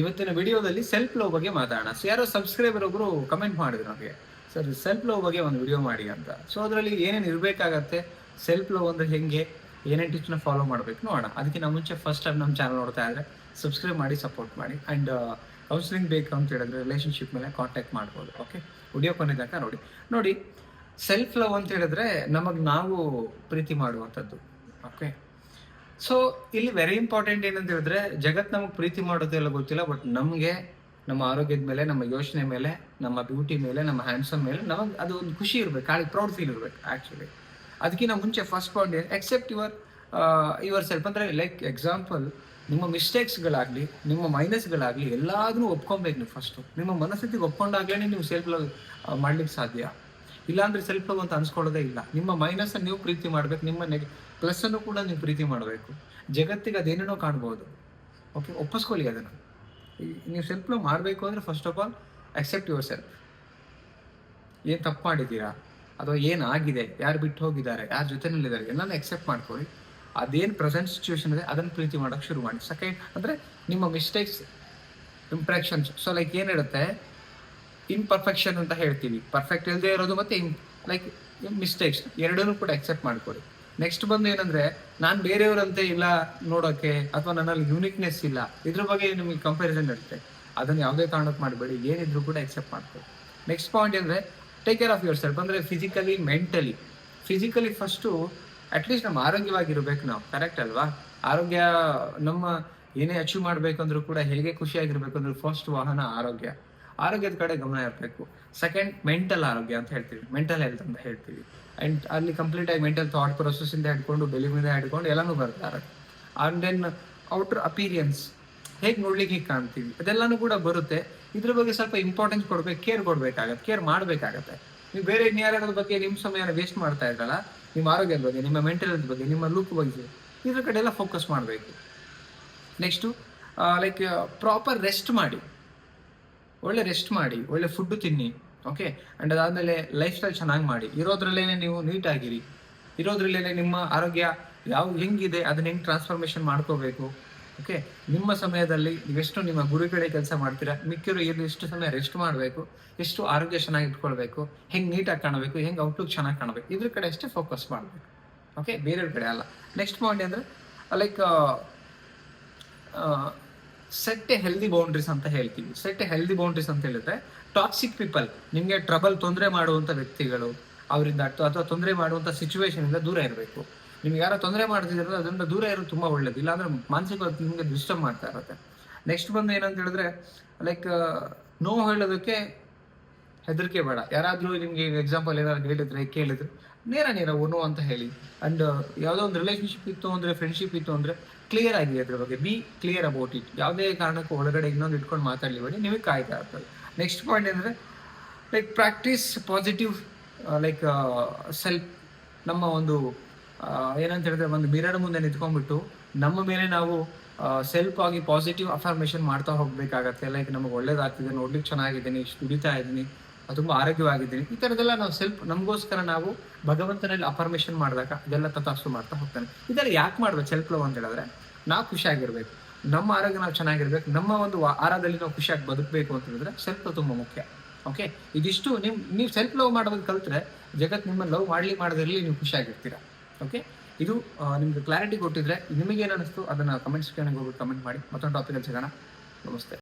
ಇವತ್ತಿನ ವಿಡಿಯೋದಲ್ಲಿ self love ಬಗ್ಗೆ ಮಾತಾಡೋಣ. ಸೊ ಯಾರೋ ಸಬ್ಸ್ಕ್ರೈಬರ್ ಒಬ್ರು ಕಮೆಂಟ್ ಮಾಡಿದ್ರು ನಮಗೆ, ಸರ್ ಸೆಲ್ಫ್ ಲವ್ ಬಗ್ಗೆ ಒಂದು ವಿಡಿಯೋ ಮಾಡಿ ಅಂತ. ಸೊ ಅದರಲ್ಲಿ ಏನೇನು ಇರಬೇಕಾಗತ್ತೆ ಸೆಲ್ಫ್ ಲವ್ ಅಂದ್ರೆ ಹೆಂಗೆ, ಏನೇನು ಟಿಪ್ಸ್ನ ಫಾಲೋ ಮಾಡಬೇಕು ನೋಡೋಣ. ಅದಕ್ಕಿಂತ ಮುಂಚೆ ಫಸ್ಟ್ ಟೈಮ್ ನಮ್ಮ ಚಾನಲ್ ನೋಡ್ತಾ ಇದ್ರೆ ಸಬ್ಸ್ಕ್ರೈಬ್ ಮಾಡಿ ಸಪೋರ್ಟ್ ಮಾಡಿ. ಆ್ಯಂಡ್ ಕೌನ್ಸಿಲಿಂಗ್ ಬೇಕು ಅಂತ ಹೇಳಿದ್ರೆ ರಿಲೇಷನ್ಶಿಪ್ ಮೇಲೆ ಕಾಂಟ್ಯಾಕ್ಟ್ ಮಾಡ್ಬೋದು ಓಕೆ ವಿಡಿಯೋ ಕೊನೆದಾಗ ನೋಡಿ. ನೋಡಿ ಸೆಲ್ಫ್ ಲವ್ ಅಂತ ಹೇಳಿದ್ರೆ ನಮಗೆ ನಾವು ಪ್ರೀತಿ ಮಾಡುವಂಥದ್ದು ಓಕೆ ಸೊ ಇಲ್ಲಿ ವೆರಿ ಇಂಪಾರ್ಟೆಂಟ್ ಏನಂತ ಹೇಳಿದ್ರೆ, ಜಗತ್ ನಮಗೆ ಪ್ರೀತಿ ಮಾಡೋದೆಲ್ಲ ಗೊತ್ತಿಲ್ಲ ಬಟ್ ನಮಗೆ, ನಮ್ಮ ಆರೋಗ್ಯದ ಮೇಲೆ, ನಮ್ಮ ಯೋಚನೆ ಮೇಲೆ, ನಮ್ಮ ಬ್ಯೂಟಿ ಮೇಲೆ, ನಮ್ಮ ಹ್ಯಾಂಡ್ಸಮ್ ಮೇಲೆ ನಮಗೆ ಅದು ಒಂದು ಖುಷಿ ಇರಬೇಕು ಕಾಳಿ ಪ್ರೌಡ್ ಫೀಲ್ ಇರಬೇಕು ಆ್ಯಕ್ಚುಲಿ ಅದಕ್ಕಿಂತ ಮುಂಚೆ ಫಸ್ಟ್ ಪಾಯಿಂಟ್ ಏನು ಎಕ್ಸೆಪ್ಟ್ ಯುವರ್ ಯುವರ್ ಸೆಲ್ಫ್ ಅಂದರೆ ಲೈಕ್ ಎಕ್ಸಾಂಪಲ್ ನಿಮ್ಮ ಮಿಸ್ಟೇಕ್ಸ್ಗಳಾಗಲಿ ನಿಮ್ಮ ಮೈನಸ್ಗಳಾಗಲಿ ಎಲ್ಲಾದ್ರೂ ಒಪ್ಕೊಬೇಕು ನೀವು ಫಸ್ಟು ನಿಮ್ಮ ಮನಸ್ಥಿತಿಗೆ ಒಪ್ಕೊಂಡಾಗ್ಲೇ ನೀವು ಸೆಲ್ಫ್ ಲವ್ ಮಾಡ್ಲಿಕ್ಕೆ ಸಾಧ್ಯ. ಇಲ್ಲಾಂದ್ರೆ ಸೆಲ್ಫ್ ಲವ್ ಅಂತ ಅನ್ಸ್ಕೊಳ್ಳೋದೇ ಇಲ್ಲ. ನಿಮ್ಮ ಮೈನಸ್ ನೀವು ಪ್ರೀತಿ ಮಾಡ್ಬೇಕು, ನಿಮ್ಮ ನೆಗೆ ಪ್ಲಸ್ ಅನ್ನು ಕೂಡ ನೀವು ಪ್ರೀತಿ ಮಾಡಬೇಕು. ಜಗತ್ತಿಗೆ ಅದೇನೇನೋ ಕಾಣ್ಬೋದು. ಓಕೆ ಒಪ್ಪಿಸ್ಕೊಳ್ಳಿ ಅದನ್ನು. ನೀವು ಸೆಲ್ಫ್ ಲವ್ ಮಾಡಬೇಕು ಅಂದ್ರೆ first of all accept yourself ಏನು ತಪ್ಪು ಮಾಡಿದ್ದೀರಾ? ಅಥವಾ ಏನಾಗಿದೆ ಯಾರು ಬಿಟ್ಟು ಹೋಗಿದ್ದಾರೆ? ಯಾರ ಜೊತೆನಲ್ಲಿದ್ದಾರೆ? ಎಲ್ಲಾನು ಎಕ್ಸೆಪ್ಟ್ ಮಾಡ್ಕೊಳ್ಳಿ. ಅದೇನು ಪ್ರೆಸೆಂಟ್ ಸಿಚುವೇಶನ್ ಇದೆ, ಅದನ್ನು ಪ್ರೀತಿ ಮಾಡೋಕೆ ಶುರು ಮಾಡಿ. ಸೆಕೆಂಡ್ ಅಂದರೆ ನಿಮ್ಮ ಮಿಸ್ಟೇಕ್ಸ್ ಇಂಪ್ರೆಕ್ಷನ್ಸ್ ಸೊ ಲೈಕ್ ಏನಿರುತ್ತೆ ಇನ್ಪರ್ಫೆಕ್ಷನ್ ಅಂತ ಹೇಳ್ತೀವಿ ಪರ್ಫೆಕ್ಟ್ ಇಲ್ಲದೆ ಇರೋದು ಮತ್ತೆ ಲೈಕ್ ಮಿಸ್ಟೇಕ್ಸ್ ಎರಡನ್ನೂ ಕೂಡ ಅಕ್ಸೆಪ್ಟ್ ಮಾಡ್ಕೊಳ್ಳಿ. ನೆಕ್ಸ್ಟ್ ಬಂದು ಏನಂದ್ರೆ, ನಾನು ಬೇರೆಯವರಂತೆ ಇಲ್ಲ ನೋಡೋಕೆ ಅಥವಾ ನನ್ನಲ್ಲಿ ಯೂನಿಕ್ನೆಸ್ ಇಲ್ಲ, ಇದ್ರ ಬಗ್ಗೆ ನಿಮಗೆ ಕಂಪ್ಯಾರಿಸನ್ ಇರುತ್ತೆ ಅದನ್ನ ಯಾವುದೇ ಕಾರಣಕ್ಕೆ ಮಾಡಬೇಡಿ, ಏನಿದ್ರು ಕೂಡ ಅಕ್ಸೆಪ್ಟ್ ಮಾಡ್ಕೊಳ್ಳಿ. ನೆಕ್ಸ್ಟ್ ಪಾಯಿಂಟ್ ಅಂದ್ರೆ take care of yourself ಅಂದ್ರೆ physically mentally physically first at least ನಮ್ಮ ಆರೋಗ್ಯವಾಗಿರ್ಬೇಕು ನಾವು. ಕರೆಕ್ಟ್ ಅಲ್ವಾ? ಆರೋಗ್ಯ ನಮ್ಮ ಏನೇ ಅಚೀವ್ ಮಾಡ್ಬೇಕಂದ್ರು ಕೂಡ, ಹೇಗೆ ಖುಷಿಯಾಗಿರ್ಬೇಕಂದ್ರೆ ಫಸ್ಟ್ ವಾಹನ ಆರೋಗ್ಯ. ಆರೋಗ್ಯದ ಕಡೆ ಗಮನ ಇರಬೇಕು. ಸೆಕೆಂಡ್ ಮೆಂಟಲ್ ಆರೋಗ್ಯ ಅಂತ ಹೇಳ್ತೀವಿ. ಮೆಂಟಲ್ ಹೆಲ್ತ್ ಅಂತ ಹೇಳ್ತೀವಿ. ಅಂಡ್ ಅಲ್ಲಿ ಕಂಪ್ಲೀಟ್ ಆಗಿ ಮೆಂಟಲ್ ಥಾಟ್ ಪ್ರೊಸೆಸ್ ಇಂದ ಹಿಡ್ಕೊಂಡು ಬೆಲಿಮಿಂದ ಹಿಡ್ಕೊಂಡು ಎಲ್ಲಾನು ಆರೋಗ್ಯ. ಅಂಡ್ ದೆನ್ ಔಟರ್ ಅಪೀರಿಯನ್ಸ್ ಹೇಗೆ ನೋಡ್ಲಿಕ್ಕೆ ಹೀಗೆ ಕಾಣ್ತೀವಿ? ಅದೆಲ್ಲಾನು ಕೂಡ ಬರುತ್ತೆ. ಇದ್ರ ಬಗ್ಗೆ ಸ್ವಲ್ಪ ಇಂಪಾರ್ಟೆನ್ಸ್ ಕೊಡ್ಬೇಕು ಕೇರ್ ಕೊಡ್ಬೇಕಾಗತ್ತೆ. ಕೇರ್ ಮಾಡ್ಬೇಕಾಗತ್ತೆ. ನೀವು ಬೇರೆ ಇನ್ಯಾರದ ಬಗ್ಗೆ ನಿಮ್ಮ ಸಮಯನ ವೇಸ್ಟ್ ಮಾಡ್ತಾ ಇರಲ್ಲ ನಿಮ್ಮ ಆರೋಗ್ಯದ ಬಗ್ಗೆ, ನಿಮ್ಮ ಮೆಂಟಲ್ ಹೆಲ್ತ್ ಬಗ್ಗೆ, ನಿಮ್ಮ ಲುಕ್ ಬಗ್ಗೆ, ಇದ್ರ ಕಡೆ ಎಲ್ಲ ಫೋಕಸ್ ಮಾಡಬೇಕು. ನೆಕ್ಸ್ಟು ಲೈಕ್ ಪ್ರಾಪರ್ ರೆಸ್ಟ್ ಮಾಡಿ. ಒಳ್ಳೆ ರೆಸ್ಟ್ ಮಾಡಿ, ಒಳ್ಳೆ ಫುಡ್ ತಿನ್ನಿ ಓಕೆ ಅಂಡ್ ಅದಾದಮೇಲೆ ಲೈಫ್ ಸ್ಟೈಲ್ ಚೆನ್ನಾಗಿ ಮಾಡಿ. ಇರೋದ್ರಲ್ಲೇ ನೀವು ನೀಟ್ ಆಗಿರಿ. ಇರೋದ್ರಲ್ಲೇ ನಿಮ್ಮ ಆರೋಗ್ಯ ಯಾವ ಹೆಂಗಿದೆ, ಅದನ್ನ ಹೆಂಗೆ ಟ್ರಾನ್ಸ್ಫಾರ್ಮೇಷನ್ ಮಾಡ್ಕೋಬೇಕು ಓಕೆ ನಿಮ್ಮ ಸಮಯದಲ್ಲಿ ನೀವೆಷ್ಟು ನಿಮ್ಮ ಗುರು ಕಡೆ ಕೆಲಸ ಮಾಡ್ತೀರಾ, ಮಿಕ್ಕಿರೋ ಇಲ್ಲಿ ಎಷ್ಟು ಸಮಯ ರೆಸ್ಟ್ ಮಾಡಬೇಕು, ಎಷ್ಟು ಆರೋಗ್ಯ ಚೆನ್ನಾಗಿ ಇಟ್ಕೊಳ್ಬೇಕು, ಹೆಂಗೆ ನೀಟಾಗಿ ಕಾಣಬೇಕು, ಹೆಂಗೆ ಔಟ್ಲುಕ್ ಚೆನ್ನಾಗಿ ಕಾಣಬೇಕು, ಇದ್ರ ಕಡೆ ಅಷ್ಟೇ ಫೋಕಸ್ ಮಾಡಬೇಕು ಓಕೆ ಬೇರೆಯವ್ರ ಕಡೆ ಅಲ್ಲ. ನೆಕ್ಸ್ಟ್ ಪಾಯಿಂಟ್ ಅಂದರೆ ಲೈಕ್ ಸೆಟ್ ಹೆಲ್ದಿ ಬೌಂಡ್ರೀಸ್ ಅಂತ ಹೇಳ್ತೀವಿ ಸೆಟ್ ಹೆಲ್ದಿ ಬೌಂಡ್ರೀಸ್ ಅಂತ ಹೇಳಿದ್ರೆ ಟಾಕ್ಸಿಕ್ ಪೀಪಲ್ ನಿಮಗೆ ಟ್ರಬಲ್ ತೊಂದರೆ ಮಾಡುವಂಥ ವ್ಯಕ್ತಿಗಳು ಅವರಿಂದ ಅಥವಾ ತೊಂದರೆ ಮಾಡುವಂಥ ಸಿಚುವೇಶನ್ ಇಂದ ದೂರ ಇರಬೇಕು. ನಿಮ್ಗೆ ಯಾರೋ ತೊಂದರೆ ಮಾಡ್ತಿದ್ರೆ, ಅದರಿಂದ ದೂರ ಇರೋದು ತುಂಬಾ ಒಳ್ಳೇದು. ಇಲ್ಲಾಂದ್ರೆ ಮಾನಸಿಕವಾಗಿ ನಿಮಗೆ ಡಿಸ್ಟರ್ಬ್ ಮಾಡ್ತಾ ಇರುತ್ತೆ ನೆಕ್ಸ್ಟ್ ಬಂದು ಏನಂತ ಹೇಳಿದ್ರೆ ಲೈಕ್ ನೋವು ಹೇಳೋದಕ್ಕೆ ಹೆದರಿಕೆ ಬೇಡ. ಯಾರಾದ್ರೂ ನಿಮ್ಗೆ ಎಕ್ಸಾಂಪಲ್ ಏನಾದ್ರು ಹೇಳಿದ್ರೆ, ಕೇಳಿದ್ರೆ ನೇರ ನೇರ ಒನು ಅಂತ ಹೇಳಿ. ಅಂಡ್ ಯಾವುದೋ ಒಂದು ರಿಲೇಶನ್ಶಿಪ್ ಇತ್ತು ಅಂದ್ರೆ ಫ್ರೆಂಡ್ಶಿಪ್ ಇತ್ತು ಅಂದ್ರೆ ಕ್ಲಿಯರ್ ಆಗಿ ಅದ್ರ ಬಗ್ಗೆ. ಬಿ ಕ್ಲಿಯರ್ ಅಬೌಟ್ ಇಟ್ ಯಾವುದೇ ಕಾರಣಕ್ಕೂ ಒಳಗಡೆ ಇನ್ನೊಂದು ಇಟ್ಕೊಂಡು ಮಾತಾಡ್ಲಿಬೇಡಿ ನಿಮಗೆ ಕಾಯ್ತಾ ಇರ್ತದೆ ನೆಕ್ಸ್ಟ್ ಪಾಯಿಂಟ್ ಅಂದರೆ like practice positive like self ನಮ್ಮ ಒಂದು ಏನಂತ ಹೇಳಿದ್ರೆ, ಒಂದು ಮಿರರ್ ಮುಂದೆ ನಿಂತ್ಕೊಂಡ್ಬಿಟ್ಟು ನಮ್ಮ ಮೇಲೆ ನಾವು ಸೆಲ್ಫ್ ಆಗಿ ಪಾಸಿಟಿವ್ ಅಫಾರ್ಮೇಷನ್ ಮಾಡ್ತಾ ಹೋಗ್ಬೇಕಾಗತ್ತೆ. ಲೈಕ್ ನಮಗೆ ಒಳ್ಳೇದಾಗ್ತಿದೆ, ನೋಡ್ಲಿಕ್ಕೆ ಚೆನ್ನಾಗಿದ್ದೀನಿ, ಇಷ್ಟು ದುಡಿತಾ ಇದ್ದೀನಿ ತುಂಬಾ ಆರೋಗ್ಯವಾಗಿದ್ದೀನಿ. ಈ ಥರದ್ದೆಲ್ಲ ನಾವು ಸೆಲ್ಫ್ ನಮಗೋಸ್ಕರ ನಾವು ಭಗವಂತನಲ್ಲಿ ಅಫರ್ಮೇಷನ್ ಮಾಡಿದಾಗ ಅದೆಲ್ಲ ತತಾಸು ಮಾಡ್ತಾ ಹೋಗ್ತಾನೆ. ಇದೆಲ್ಲ ಯಾಕೆ ಮಾಡ್ಬೇಕು? ಸೆಲ್ಫ್ ಲವ್ ಅಂತ ಹೇಳಿದ್ರೆ, ನಾವು ಖುಷಿಯಾಗಿರ್ಬೇಕು ನಮ್ಮ ಆರೋಗ್ಯ ನಾವು ಚೆನ್ನಾಗಿರ್ಬೇಕು. ನಮ್ಮ ಒಂದು ಆರಾದಲ್ಲಿ ನಾವು ಖುಷಿಯಾಗಿ ಬದುಕಬೇಕು ಅಂತ ಹೇಳಿದ್ರೆ ಸೆಲ್ಫ್ ತುಂಬಾ ಮುಖ್ಯ. ಓಕೆ ಇದಿಷ್ಟು ನಿಮ್, ನೀವು ಸೆಲ್ಫ್ ಲವ್ ಮಾಡೋದು ಕಲ್ತ್ರೆ ಜಗತ್ ನಿಮ್ಮ ಲವ್ ಮಾಡ್ಲಿ ಮಾಡೋದ್ರಲ್ಲಿ ನೀವು ಖುಷಿಯಾಗಿರ್ತೀರಾ ಓಕೆ ಇದು ನಿಮ್ಗೆ ಕ್ಲಾರಿಟಿ ಕೊಟ್ಟಿದ್ರೆ ನಿಮಗೇನು ಅನಿಸ್ತು ಅದನ್ನ ಕಮೆಂಟ್ಸ್ ಹೋಗಿ ಕಮೆಂಟ್ ಮಾಡಿ. ಮತ್ತೊಂದು ಟಾಪಿಕಲ್ಲಿ ಸಿಗೋಣ. ನಮಸ್ತೆ.